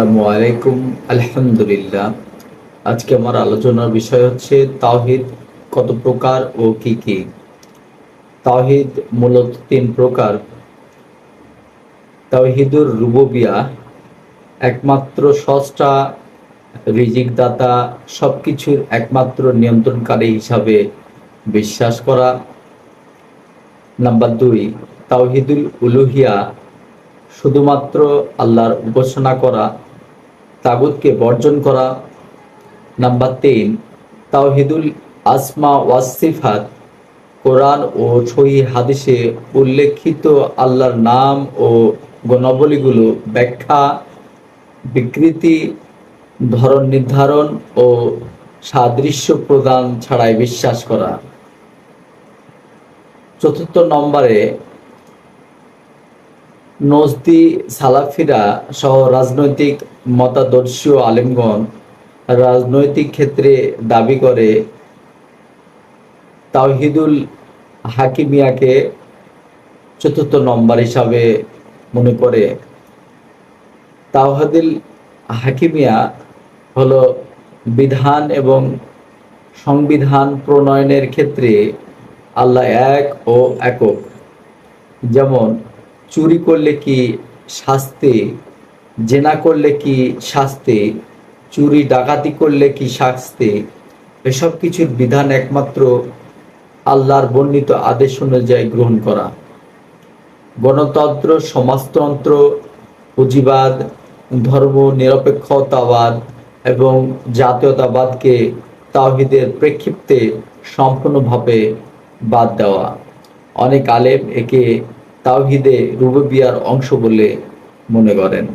আসসালামু আলাইকুম। আলহামদুলিল্লাহ। আজকে আমার আলোচনার বিষয় হচ্ছে তাওহিদ কত প্রকার ও কি কি? তাওহিদ মূলত তিন প্রকার। রুববিয়া, একমাত্র সষ্টা রিজিক দাতা সবকিছুর একমাত্র নিয়ন্ত্রণকারী হিসাবে বিশ্বাস করা। নাম্বার দুই, তাওহিদুল উলুহিয়া, শুধুমাত্র আল্লাহর উপাসনা করা। তাগুতকে বর্জন করা। নাম্বার তিন, তাওহিদুল আসমা ওয়াসিফাত কোরআন ও সহি হাদিসে উল্লেখিত আল্লাহর নাম ও গুণাবলীগুলো ব্যাখ্যা, বিকৃতি, ধরন নির্ধারণ ও সাদৃশ্য প্রদান ছাড়াই বিশ্বাস করা। চতুর্থ নম্বরে নজদি, সালাফিরা সহ রাজনৈতিক মতাদর্শীয় আলেমগণ রাজনৈতিক ক্ষেত্রে দাবি করে, তাওহিদুল হাকিমিয়াকে চতুর্থ নম্বর হিসাবে মনে করে। তাওহাদিল হাকিমিয়া হলো বিধান এবং সংবিধান প্রণয়নের ক্ষেত্রে আল্লাহ এক ও একক। যেমন চুরি করলে কি শাস্তি, জেনা করলে কি শাস্তি, চুরি, ডাকাতি করলে কি শাস্তি, এসব কিছুর বিধান একমাত্র আল্লাহর বর্ণিত আদেশ অনুযায়ী গ্রহণ করা। গণতন্ত্র, সমাজতন্ত্র, পুঁজিবাদ, ধর্ম, নিরপেক্ষতাবাদ এবং জাতীয়তাবাদকে তাওহিদের প্রেক্ষিপ্তে সম্পূর্ণভাবে বাদ দেওয়া। অনেক আলেম একে তাওহিদে রুববিয়ার অংশ বলে মনে করেন।